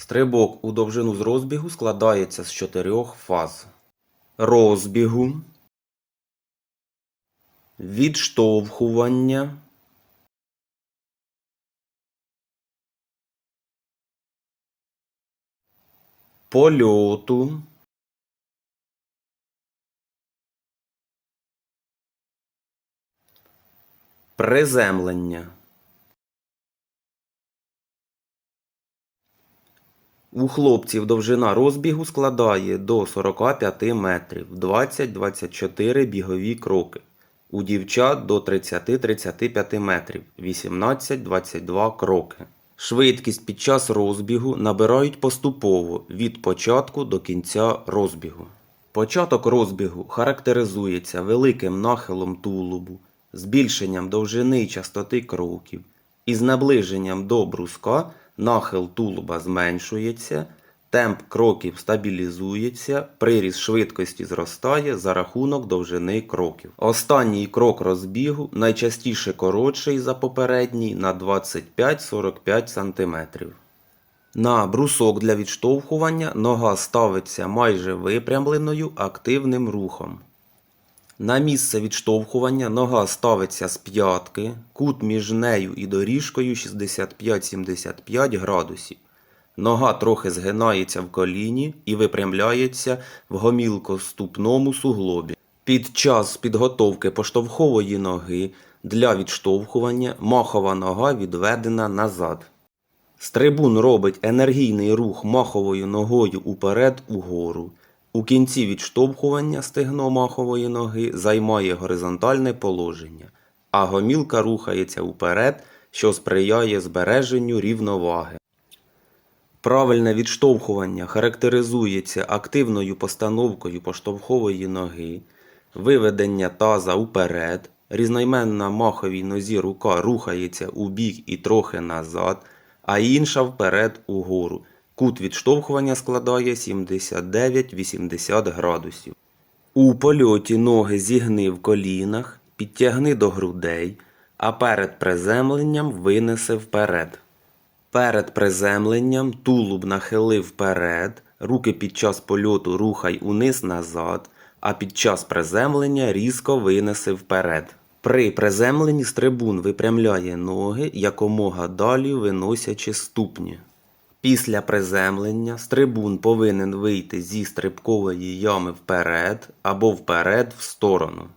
Стрибок у довжину з розбігу складається з чотирьох фаз. Розбігу, відштовхування, польоту, приземлення. У хлопців довжина розбігу складає до 45 метрів 20-24 бігові кроки. У дівчат до 30-35 метрів 18-22 кроки. Швидкість під час розбігу набирають поступово від початку до кінця розбігу. Початок розбігу характеризується великим нахилом тулубу, збільшенням довжини частоти кроків. Із наближенням до бруска нахил тулуба зменшується, темп кроків стабілізується, приріст швидкості зростає за рахунок довжини кроків. Останній крок розбігу найчастіше коротший за попередній на 25-45 см. На брусок для відштовхування нога ставиться майже випрямленою активним рухом. На місце відштовхування нога ставиться з п'ятки, кут між нею і доріжкою 65-75 градусів. Нога трохи згинається в коліні і випрямляється в гомілкоступному суглобі. Під час підготовки поштовхової ноги для відштовхування махова нога відведена назад. Стрибун робить енергійний рух маховою ногою уперед угору. У кінці відштовхування стегно махової ноги займає горизонтальне положення, а гомілка рухається уперед, що сприяє збереженню рівноваги. Правильне відштовхування характеризується активною постановкою поштовхової ноги, виведення таза уперед, різноіменна маховій нозі рука рухається у бік і трохи назад, а інша вперед угору. Кут відштовхування складає 79-80 градусів. У польоті ноги зігни в колінах, підтягни до грудей, а перед приземленням винеси вперед. Перед приземленням тулуб нахили вперед, руки під час польоту рухай униз назад, а під час приземлення різко винеси вперед. При приземленні стрибун випрямляє ноги якомога далі виносячи ступні. Після приземлення стрибун повинен вийти зі стрибкової ями вперед або вперед в сторону.